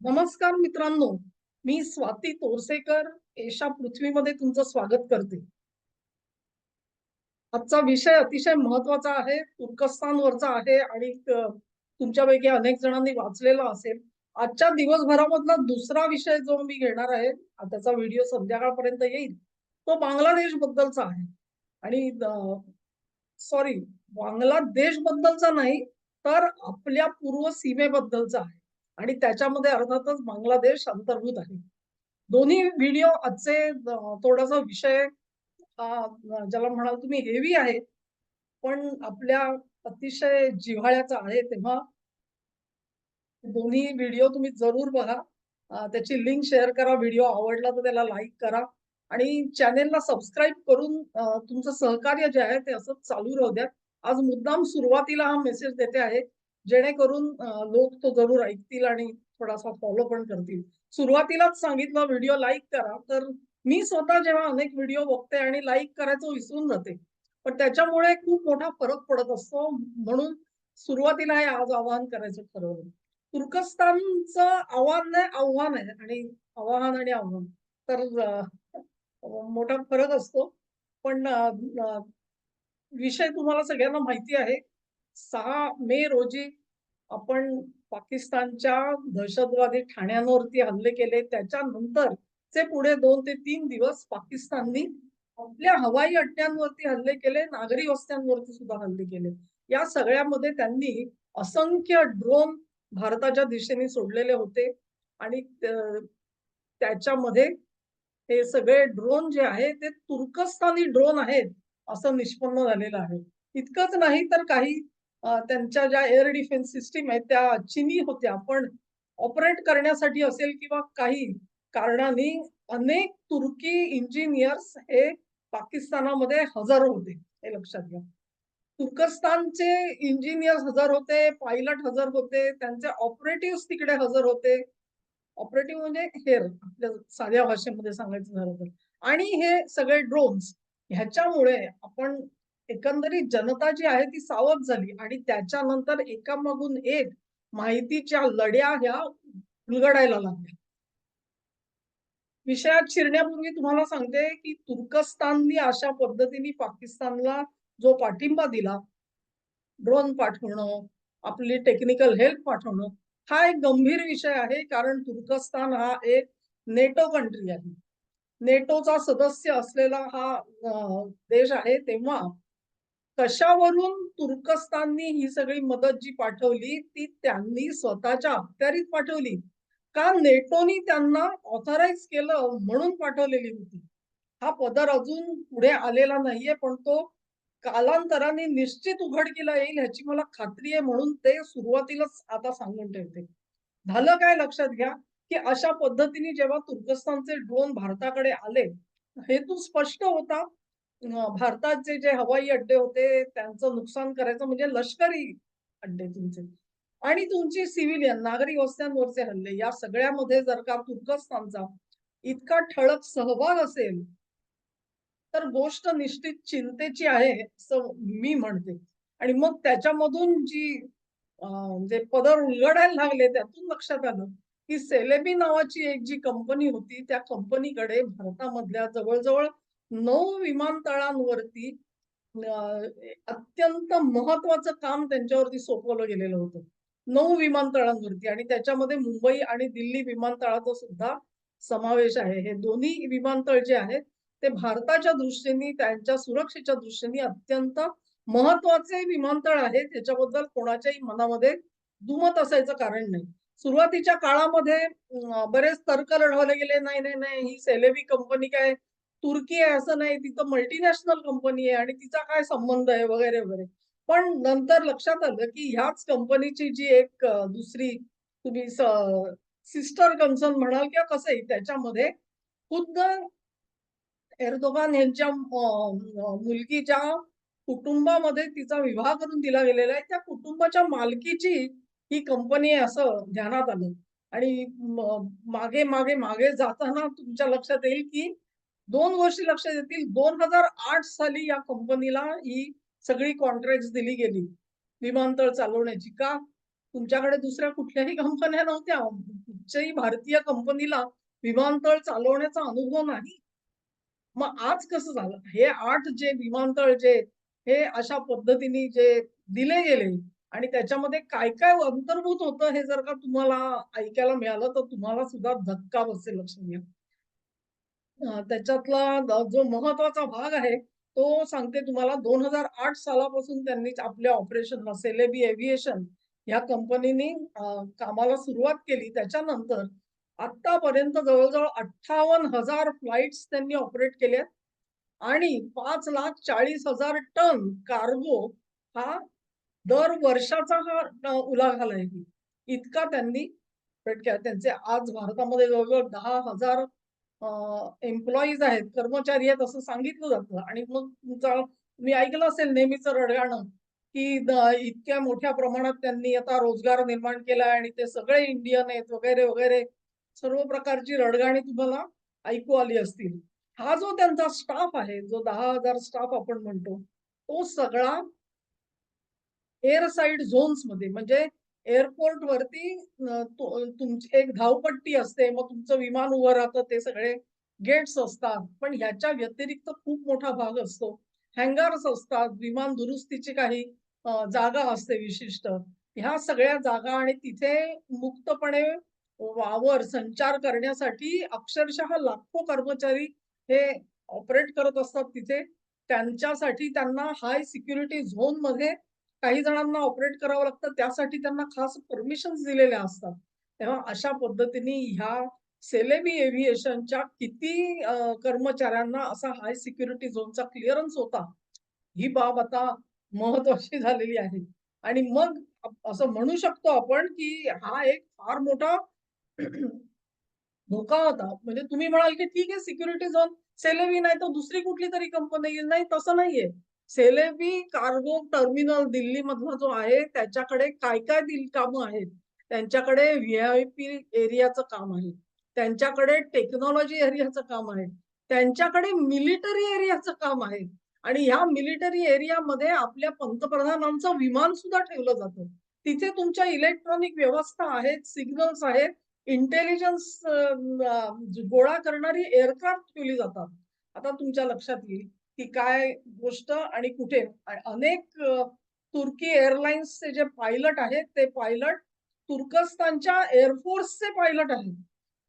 नमस्कार मित्रांनो मी स्वाती तोरसेकर एशा पृथ्वीमध्ये तुमचं स्वागत करते. आजचा विषय अतिशय महत्त्वाचा आहे तुर्कस्तानवरचा आहे आणि तुमच्यापैकी अनेक जणांनी वाचलेला असेल. आजच्या दिवसभरामधला दुसरा विषय जो मी घेणार आहे त्याचा व्हिडिओ संध्याकाळपर्यंत येईल तो बांगलादेश बद्दलचा आहे. आणि सॉरी बांगलादेश बद्दलचा नाही तर आपल्या पूर्व सीमेबद्दलचा आहे. आणि त्याच्यामध्ये अर्थातच बांगलादेश अंतर्भूत आहे. दोन्ही व्हिडिओ आजचे थोडासा विषय हा ज्याला म्हणाल तुम्ही हेवी आहे पण आपल्या अतिशय जिव्हाळ्याचा आहे तेव्हा दोन्ही व्हिडिओ तुम्ही जरूर बघा. त्याची लिंक शेअर करा. व्हिडिओ आवडला तर त्याला लाईक करा. आणि चॅनेलला सबस्क्राईब करून तुमचं सहकार्य जे आहे ते असं चालू राहू द्या. आज मुद्दाम सुरुवातीला हा मेसेज देते आहे. जेणेकरून लोक तो जरूर ऐकतील आणि थोडासा फॉलो पण करतील. सुरुवातीलाच सांगितलं व्हिडिओ लाईक करा. तर मी स्वतः जेव्हा अनेक व्हिडिओ बघते आणि लाईक करायचं विसरून जाते. पण त्याच्यामुळे खूप मोठा फरक पडत असतो. म्हणून सुरुवातीला हे आज आवाहन करायचं ठरवलं. तुर्कस्तानचं आव्हान आहे आव्हान आहे आणि आव्हान आणि आव्हान. तर मोठा फरक असतो. पण विषय तुम्हाला सगळ्यांना माहिती आहे. सहा मे रोजी आपण पाकिस्तानच्या दहशतवादी ठाण्यांवरती हल्ले केले त्याच्यानंतर चे पुढे दोन ते तीन दिवस पाकिस्ताननी आपल्या हवाई अड्ड्यांवरती हल्ले केले नागरी वस्त्यांवरती सुद्धा हल्ले केले. या सगळ्यामध्ये त्यांनी असंख्य ड्रोन भारताच्या दिशेने सोडलेले होते आणि त्याच्यामध्ये हे सगळे ड्रोन जे आहे ते तुर्कस्तानी ड्रोन आहेत असं निष्पन्न झालेलं आहे. इतकंच नाही तर काही त्यांच्या ज्या एअर डिफेन्स सिस्टीम आहेत त्या चिनी होत्या. पण ऑपरेट करण्यासाठी असेल किंवा काही कारणाने अनेक तुर्की इंजिनियर्स हे पाकिस्तानामध्ये हजर होते हे लक्षात घ्या. तुर्कस्तानचे इंजिनियर्स हजर होते पायलट हजर होते त्यांचे ऑपरेटिव्ह तिकडे हजर होते. ऑपरेटिव्ह म्हणजे हेर आपल्या साध्या भाषेमध्ये सांगायचं झालं तर. आणि हे सगळे ड्रोन्स ह्याच्यामुळे आपण एकंदरीत जनता जी आहे ती सावध झाली आणि त्याच्यानंतर एकामागून एक माहितीच्या लढ्या ह्या उलगडायला लागल्या. विषयात शिरण्यापूर्वी तुम्हाला सांगते की तुर्कस्ताननी अशा पद्धतीने पाकिस्तानला जो पाठिंबा दिला ड्रोन पाठवणं आपली टेक्निकल हेल्प पाठवणं हा एक गंभीर विषय आहे कारण तुर्कस्तान हा एक नेटो कंट्री आहे. नेटोचा सदस्य असलेला हा देश आहे तेव्हा कशावरून तुर्कस्ताननी ही सगळी मदत जी पाठवली ती त्यांनी स्वतःच्या अखत्यारीत पाठवली. का नेटोनी त्यांना ऑथराईज केलं म्हणून पाठवलेली होती? हा पदर अजून पुढे आलेला नाहीये पण तो कालांतराने निश्चित उघडकीला येईल ह्याची मला खात्री आहे म्हणून ते सुरुवातीलाच आता सांगून ठेवते. झालं काय लक्षात घ्या की अशा पद्धतीने जेव्हा तुर्कस्तानचे ड्रोन भारताकडे आले हेतू स्पष्ट होता भारताचे जे हवाई अड्डे होते त्यांचं नुकसान करायचं म्हणजे लष्करी अड्डे तुमचे. आणि तुमची सिव्हिलियन नागरी वस्त्यांवरचे हल्ले या सगळ्यामध्ये जर का तुर्कस्तानचा इतका ठळक सहभाग असेल तर गोष्ट निश्चित चिंतेची आहे असं मी म्हणते. आणि मग त्याच्यामधून जी जे पदर उलगडायला लागले त्यातून लक्षात आलं की सेलेबी नावाची एक जी कंपनी होती त्या कंपनीकडे भारतामधल्या जवळजवळ नऊ विमानतळांवरती अत्यंत महत्वाचं काम त्यांच्यावरती सोपवलं गेलेलं होतं. नऊ विमानतळांवरती आणि त्याच्यामध्ये मुंबई आणि दिल्ली विमानतळाचा सुद्धा समावेश आहे. हे दोन्ही विमानतळ जे आहेत ते भारताच्या दृष्टीने त्यांच्या सुरक्षेच्या दृष्टीने अत्यंत महत्त्वाचे विमानतळ आहे त्याच्याबद्दल कोणाच्याही मनामध्ये दुमत असायचं कारण नाही. सुरुवातीच्या काळामध्ये बरेच तर्क लढवले गेले. नाही नाही नाही ही सेलेबी कंपनी काय तुर्की आहे असं नाही तिथं मल्टीनॅशनल कंपनी आहे आणि तिचा काय संबंध आहे वगैरे वगैरे. पण नंतर लक्षात आलं की ह्याच कंपनीची जी एक दुसरी तुम्ही सिस्टर कन्सर्न म्हणाल किंवा कसंही त्याच्यामध्ये खुद्द एर्दोगान यांच्या मुलगीच्या कुटुंबामध्ये तिचा विवाह करून दिला गेलेला आहे. त्या कुटुंबाच्या मालकीची ही कंपनी आहे असं ध्यानात आलं. आणि मागे मागे मागे जाताना तुमच्या लक्षात येईल की दोन गोष्टी लक्षात येतील दोन हजार आठ साली या कंपनीला ही सगळी कॉन्ट्रॅक्ट दिली गेली विमानतळ चालवण्याची का तुमच्याकडे दुसऱ्या कुठल्याही कंपन्या नव्हत्या. कुठच्याही भारतीय कंपनीला विमानतळ चालवण्याचा अनुभव नाही. मग आज कसं झालं? हे आठ जे विमानतळ जे हे अशा पद्धतीने जे दिले गेले आणि त्याच्यामध्ये काय-काय अंतर्भूत होतं हे जर का तुम्हाला ऐकायला मिळालं, तर तुम्हाला सुद्धा धक्का बसेल लक्षात घ्या. त्याच्यातला जो महत्त्वाचा भाग आहे, तो सांगते तुम्हाला. 2008 सालापासून त्यांनी आपल्या ऑपरेशन सेलेबी एव्हिएशन या कंपनीनी कामाला सुरुवात केली. त्याच्यानंतर आतापर्यंत जवळजवळ अठ्ठावन्न हजार फ्लाईट्स त्यांनी ऑपरेट केल्यात आणि 5,40,000 टन कार्गो हा दर वर्षाचा हा अ, उलाढाल आहे इतका त्यांनी त्यांचे आज भारतामध्ये जवळ-जवळ 10,000 अ, एम्प्लॉईज आहेत, कर्मचारी आहेत असं सांगितलं जातं आणि मग तुमचा मी ऐकलं असेल नेहमीचं रडगाणं, की इतक्या मोठ्या प्रमाणात त्यांनी आता रोजगार निर्माण केलाय आणि ते सगळे इंडियन आहेत वगैरे, वगैरे. सर्व प्रकारची रडगाणी तुम्हाला ऐकू आली असतील. हा जो त्यांचा स्टाफ आहे, जो दहा हजार स्टाफ आपण म्हणतो, तो सगळा एअर साईड झोन्समध्ये म्हणजे एअरपोर्ट वरती तुमची एक धावपट्टी असते. मग तुमचं विमान उभं राहतं. ते सगळे गेट्स असतात. पण ह्याच्या व्यतिरिक्त खूप मोठा भाग असतो. हँगर्स असतात. विमान दुरुस्तीची काही जागा असते विशिष्ट. ह्या सगळ्या जागा आणि तिथे मुक्तपणे वावर, संचार करण्यासाठी अक्षरशः लाखो कर्मचारी हे ऑपरेट करत असतात तिथे. त्यांच्यासाठी त्यांना हाय सिक्युरिटी झोनमध्ये काही जणांना ऑपरेट करावं लागतं. त्यासाठी त्यांना खास परमिशन्स दिलेल्या असतात. तेव्हा अशा पद्धतीने ह्या सेलेबी एव्हिएशनच्या किती कर्मचाऱ्यांना असा हाय सिक्युरिटी झोनचा क्लिअरन्स होता. ही बाब आता महत्वाची झालेली आहे. आणि मग असं म्हणू शकतो आपण, की हा एक फार मोठा धोका होता. म्हणजे तुम्ही म्हणाल, की ठीक आहे सिक्युरिटी झोन सेलेबी नाही तर दुसरी कुठली तरी कंपनी येईल. नाही तसं नाहीये. सेलेबी कार्गो टर्मिनल दिल्लीमधला जो आहे त्याच्याकडे काय-काय दिल कामं आहेत. त्यांच्याकडे व्ही-आय-पी एरियाचं काम आहे. त्यांच्याकडे टेक्नॉलॉजी एरियाचं काम आहे. त्यांच्याकडे मिलिटरी एरियाचं काम आहे. आणि ह्या मिलिटरी एरियामध्ये आपल्या पंतप्रधानांचं विमान सुद्धा ठेवलं जातं. तिथे तुमच्या इलेक्ट्रॉनिक व्यवस्था आहेत, सिग्नल्स आहेत, इंटेलिजन्स गोळा करणारी एअरक्राफ्ट ठेवली जातात. आता तुमच्या लक्षात येईल, की काय गोष्ट आणि कुठे. अनेक तुर्की एअरलाइन्सचे जे पायलट आहेत, ते पायलट तुर्कस्तानच्या एअरफोर्सचे पायलट आहेत.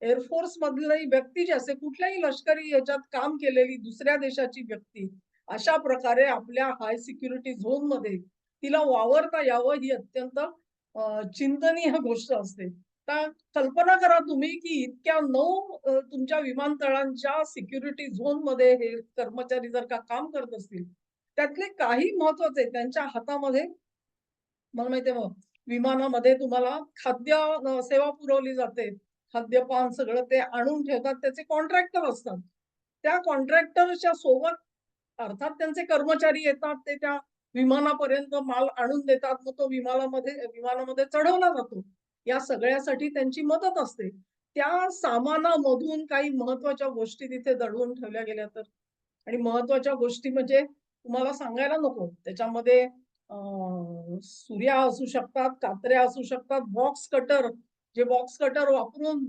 एअरफोर्स मधली व्यक्ती जी असते, कुठल्याही लष्करी याच्यात काम केलेली दुसऱ्या देशाची व्यक्ती, अशा प्रकारे आपल्या हाय सिक्युरिटी झोनमध्ये तिला वावरता यावं ही अत्यंत चिंतनीय गोष्ट असते. आता कल्पना करा तुम्ही, की इतक्या नऊ तुमच्या विमानतळांच्या सिक्युरिटी झोनमध्ये हे कर्मचारी जर का काम करत असतील, त्यातले काही महत्त्वाचे त्यांच्या हातामध्ये मला माहितीये मग विमानामध्ये तुम्हाला खाद्य सेवा पुरवली जाते. खाद्यपान सगळं ते आणून ठेवतात. त्याचे कॉन्ट्रॅक्टर असतात. त्या कॉन्ट्रॅक्टरच्या सोबत अर्थात त्यांचे कर्मचारी येतात. ते त्या विमानापर्यंत माल आणून देतात. मग तो विमानामध्ये विमानामध्ये चढवला जातो. या सगळ्यासाठी त्यांची मदत असते. त्या सामानामधून काही महत्त्वाच्या गोष्टी तिथे दडवून ठेवल्या गेल्या तर आणि महत्त्वाच्या गोष्टी म्हणजे तुम्हाला सांगायला नको. त्याच्यामध्ये सूर्या असू शकतात, कात्र्या असू शकतात, बॉक्स कटर जे बॉक्स कटर वापरून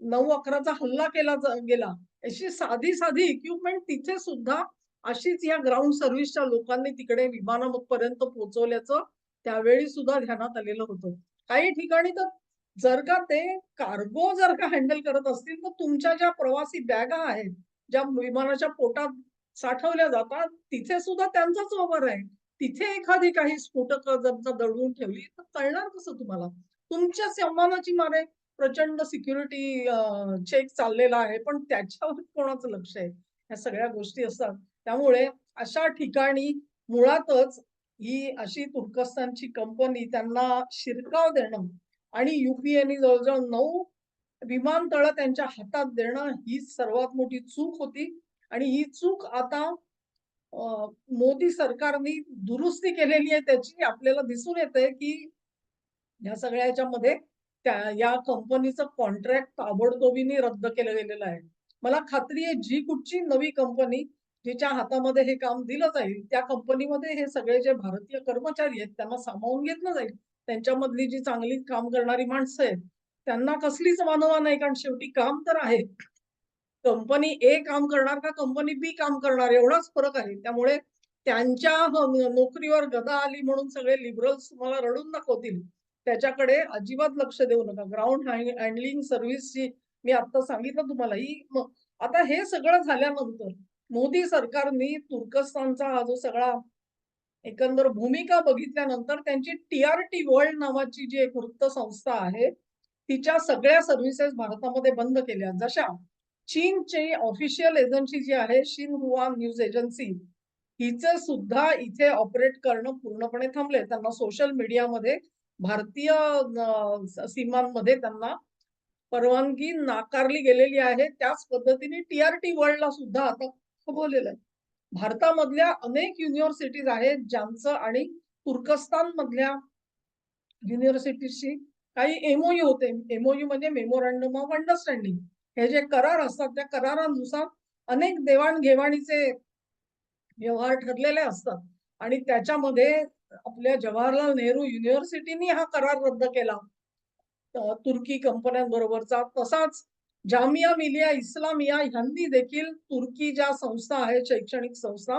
9/11चा हल्ला केला गेला. अशी साधी-साधी इक्विपमेंट तिथे सुद्धा अशीच या ग्राउंड सर्व्हिसच्या लोकांनी तिकडे विमानापर्यंत पोहोचवल्याचं त्यावेळी सुद्धा ध्यानात आलेलं होतं. काही ठिकाणी तर जर का ते कार्गो जर का हँडल करत असतील, तर तुमच्या ज्या प्रवासी बॅगा आहेत, ज्या विमानाच्या पोटात साठवल्या जातात, तिथे सुद्धा त्यांचाच वावर आहे. तिथे एखादी काही स्फोटक जमचा दडवून ठेवली, तर कळणार कसं तुम्हाला? तुमच्या सन्मानाची मारे प्रचंड सिक्युरिटी चेक चाललेला आहे, पण त्याच्यावर कोणाचं लक्ष आहे? या सगळ्या गोष्टी असतात. त्यामुळे अशा ठिकाणी मुळातच ही अशी तुर्कस्तानची कंपनी त्यांना शिरकाव देणं आणि युपीएने जवळजवळ नऊ विमानतळ त्यांच्या हातात देणं ही सर्वात मोठी चूक होती आणि ही चूक आता मोदी सरकारने दुरुस्ती केलेली आहे त्याची आपल्याला दिसून येतंय, की या सगळ्या ह्याच्यामध्ये त्या या कंपनीचं कॉन्ट्रॅक्ट ताबडतोबीने रद्द केलं गेलेलं आहे. मला खात्री आहे जी कुठची नवी कंपनी जिच्या हातामध्ये हे काम दिलं जाईल, त्या कंपनीमध्ये हे सगळे जे भारतीय कर्मचारी आहेत त्यांना सामावून घेतलं जाईल. त्यांच्यामधली जी चांगली काम करणारी माणसं आहेत त्यांना कसलीच मानवा नाही कारण शेवटी काम तर आहे. कंपनी ए काम करणार का कंपनी बी काम करणार एवढाच फरक आहे. त्यामुळे त्यांच्या नोकरीवर गदा आली म्हणून सगळे लिबरल्स तुम्हाला रडून दाखवतील. त्याच्याकडे अजिबात लक्ष देऊ नका. ग्राउंड हँडलिंग सर्व्हिसची मी आता सांगितलं तुम्हाला ही आता हे सगळं झाल्यानंतर मोदी सरकारने तुर्कस्तानचा हा जो सगळा एकंदर भूमिका बघितल्यानंतर त्यांची टीआरटी वर्ल्ड नावाची जी एक वृत्त संस्था आहे तिच्या सगळ्या सर्व्हिसेस भारतामध्ये बंद केल्या. जशा चीनची ऑफिशियल एजन्सी जी आहे शिन हुआ न्यूज एजन्सी हिचं सुद्धा इथे ऑपरेट करणं पूर्णपणे थांबले त्यांना सोशल मीडियामध्ये भारतीय सीमांमध्ये त्यांना परवानगी नाकारली गेलेली आहे. त्याच पद्धतीने टीआरटी वर्ल्डला सुद्धा आता बोललेलं आहे. भारतामधल्या अनेक युनिव्हर्सिटीज आहेत ज्यांचं आणि तुर्कस्तान मधल्या युनिव्हर्सिटीजशी काही एमओयू होते. एमओयू म्हणजे मेमोरँडम ऑफ अंडरस्टँडिंग हे जे करार असतात त्या करारानुसार अनेक देवाणघेवाणीचे व्यवहार ठरलेले असतात. आणि त्याच्यामध्ये आपल्या जवाहरलाल नेहरू युनिव्हर्सिटीनी हा करार रद्द केला. तुर्की कंपन्यांबरोबरचा तसाच जामिया मिलिया इस्लामिया ह्यांनी देखील तुर्की ज्या संस्था आहेत शैक्षणिक संस्था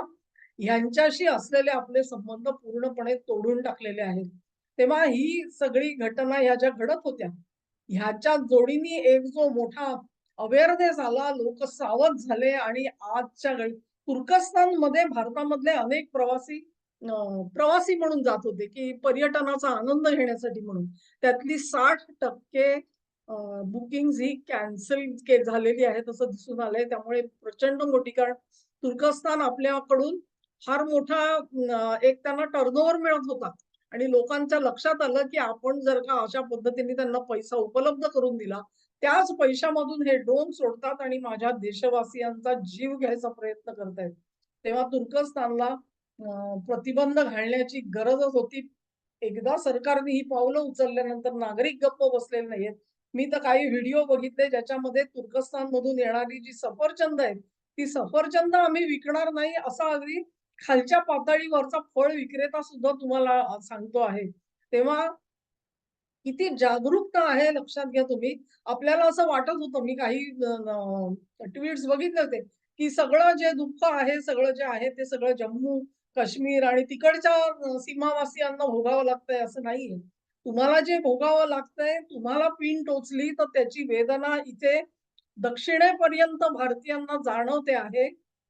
ह्यांच्याशी असलेले आपले संबंध पूर्णपणे तोडून टाकलेले आहेत. तेव्हा ही सगळी घटना ह्या ज्या घडत होत्या ह्याच्या जोडीने एक जो मोठा अवेअरनेस आला लोक सावध झाले आणि आजच्या घडी तुर्कस्तानमध्ये भारतामधले अनेक प्रवासी प्रवासी म्हणून जात होते की पर्यटनाचा आनंद घेण्यासाठी म्हणून. त्यातली साठ टक्के बुकिंग ही कॅन्सल झालेली आहेत असं दिसून आलंय. त्यामुळे प्रचंड मोठी कारण तुर्कस्तान आपल्याकडून फार मोठा एक त्यांना टर्नओव्हर मिळत होता. आणि लोकांच्या लक्षात आलं की आपण जर का अशा पद्धतीने त्यांना पैसा उपलब्ध करून दिला त्याच पैशामधून हे ड्रोन सोडतात आणि माझ्या देशवासियांचा जीव घ्यायचा प्रयत्न करतायत. तेव्हा तुर्कस्तानला प्रतिबंध घालण्याची गरजच होती. एकदा सरकारने ही पावलं उचलल्यानंतर नागरिक गप्प बसलेले नाहीयेत. मी तर काही व्हिडिओ बघितले ज्याच्यामध्ये तुर्कस्तान मधून येणारी जी सफरचंद आहेत ती सफरचंद आम्ही विकणार नाही असा अगदी खालच्या पातळीवरचा फळ विक्रेता सुद्धा तुम्हाला सांगतो आहे. तेव्हा किती जागरूकता आहे लक्षात घ्या तुम्ही. आपल्याला असं वाटत होतं मी काही ट्विट्स बघितले होते की सगळं जे दुःख आहे सगळं जे आहे ते सगळं जम्मू काश्मीर आणि तिकडच्या सीमावासियांना भोगावं लागतंय असं नाहीये. तुम्हाला जे भोगावं लागतंय तुम्हाला पिन टोचली तर त्याची वेदना इथे दक्षिणेपर्यंत भारतीयांना जाणवते आहे.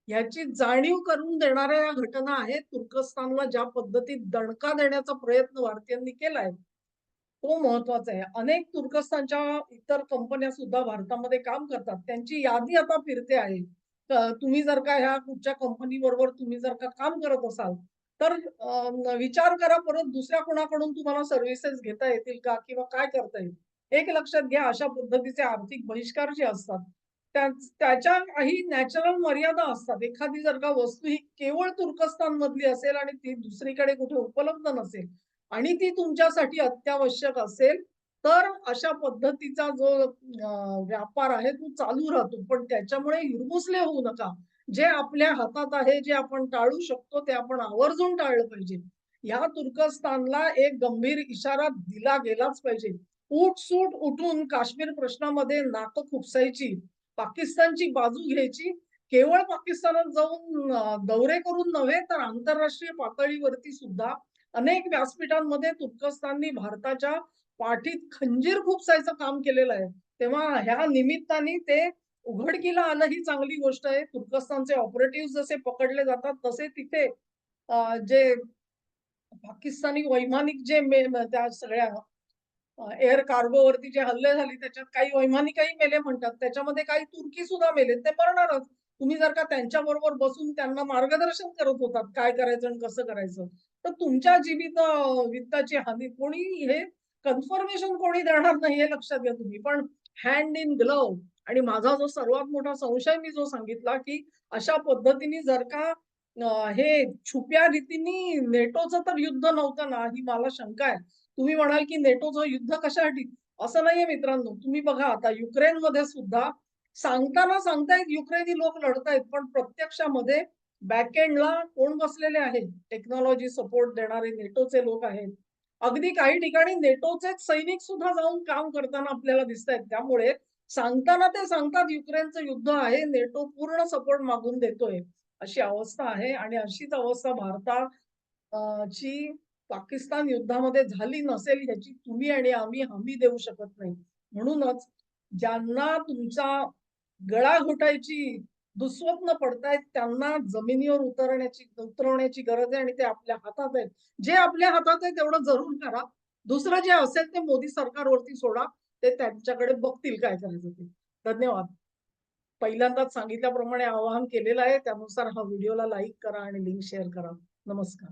ह्याची जाणीव करून देणाऱ्या या घटना आहेत. तुर्कस्तानला ज्या पद्धतीत दणका देण्याचा प्रयत्न भारतीयांनी केलाय तो महत्त्वाचा आहे. अनेक तुर्कस्तानच्या इतर कंपन्या सुद्धा भारतामध्ये काम करतात. त्यांची यादी आता फिरते आहे. तुम्ही जर का ह्या कुठच्या कंपनी बरोबर तुम्ही जर का काम करत असाल तर विचार करा परत दुसऱ्या कोणाकडून तुम्हाला सर्व्हिसेस घेता येतील का किंवा काय करता येईल? एक लक्षात घ्या अशा पद्धतीचे आर्थिक बहिष्कार जे असतात त्याच्या काही नॅचरल मर्यादा असतात. एखादी जर का वस्तू ही केवळ तुर्कस्तान मधली असेल आणि ती दुसरीकडे कुठे उपलब्ध नसेल आणि ती तुमच्यासाठी अत्यावश्यक असेल तर अशा पद्धतीचा जो व्यापार आहे तो चालू राहतो. पण त्याच्यामुळे हिरमुसले होऊ नका. जे आपल्या हातात आहे जे आपण टाळू शकतो ते आपण आवर्जून टाळलं पाहिजे. या तुर्कस्तानला एक गंभीर इशारा दिला गेलाच पाहिजे. उठसूट उठून काश्मीर प्रश्नामध्ये नातं खुपसायची पाकिस्तानची बाजू घ्यायची केवळ पाकिस्तानात जाऊन दौरे करून नव्हे तर आंतरराष्ट्रीय पातळीवरती सुद्धा अनेक व्यासपीठांमध्ये तुर्कस्ताननी भारताच्या पाठीत खंजीर खुपसायचं काम केलेलं आहे. तेव्हा ह्या निमित्ताने ते उघडकीला आलं ही चांगली गोष्ट आहे. तुर्कस्तानचे ऑपरेटिव्ह जसे पकडले जातात तसे तिथे जे पाकिस्तानी वैमानिक जे मे त्या सगळ्या एअर कार्गोवरती जे हल्ले झाले त्याच्यात काही वैमानिकही मेले म्हणतात. त्याच्यामध्ये काही तुर्की सुद्धा मेले. ते मरणारच. तुम्ही जर का त्यांच्या बरोबर बसून त्यांना मार्गदर्शन करत होतात काय करायचं आणि कसं करायचं तर तुमच्या जीवित वित्ताची हानी कोणी हे कन्फर्मेशन कोणी देणार नाही हे लक्षात घ्या तुम्ही. पण हँड इन ग्लव्ह आणि माझा जो सर्वात मोठा संशय मी जो सांगितला की अशा पद्धतीने जर का हे छुप्या रीतीने नेटोचं तर युद्ध नव्हतं ना ही मला शंका आहे. तुम्ही म्हणाल की नेटोचं युद्ध कशासाठी? असं नाहीये मित्रांनो. तुम्ही बघा आता युक्रेनमध्ये सुद्धा सांगताना सांगतायत युक्रेनी लोक लढतायत पण प्रत्यक्षामध्ये बॅकएंडला कोण बसलेले आहेत टेक्नॉलॉजी सपोर्ट देणारे नेटोचे लोक आहेत. अगदी काही ठिकाणी नेटोचेच सैनिक सुद्धा जाऊन काम करताना आपल्याला दिसत आहेत त्यामुळे सांगताना ते सांगतात युक्रेनचं युद्ध आहे नेटो पूर्ण सपोर्ट मागून देतोय. अशी अवस्था आहे आणि अशीच अवस्था भारतात ची पाकिस्तान युद्धामध्ये झाली नसेल याची तुम्ही आणि आम्ही हमी देऊ शकत नाही. म्हणूनच ज्यांना तुमचा गळा घोटायची दुस्वप्न पडतायत त्यांना जमिनीवर उतरण्याची उतरवण्याची गरज आहे आणि ते आपल्या हातात आहे जे आपल्या हातात आहे तेवढं जरूर करा. दुसरं जे असेल ते मोदी सरकारवरती सोडा. ते त्यांच्याकडे बघतील काय करायचं ते. धन्यवाद. पहिल्यांदाच सांगितल्याप्रमाणे आवाहन केलेलं आहे. त्यानुसार हा व्हिडिओला लाईक करा आणि लिंक शेअर करा. नमस्कार.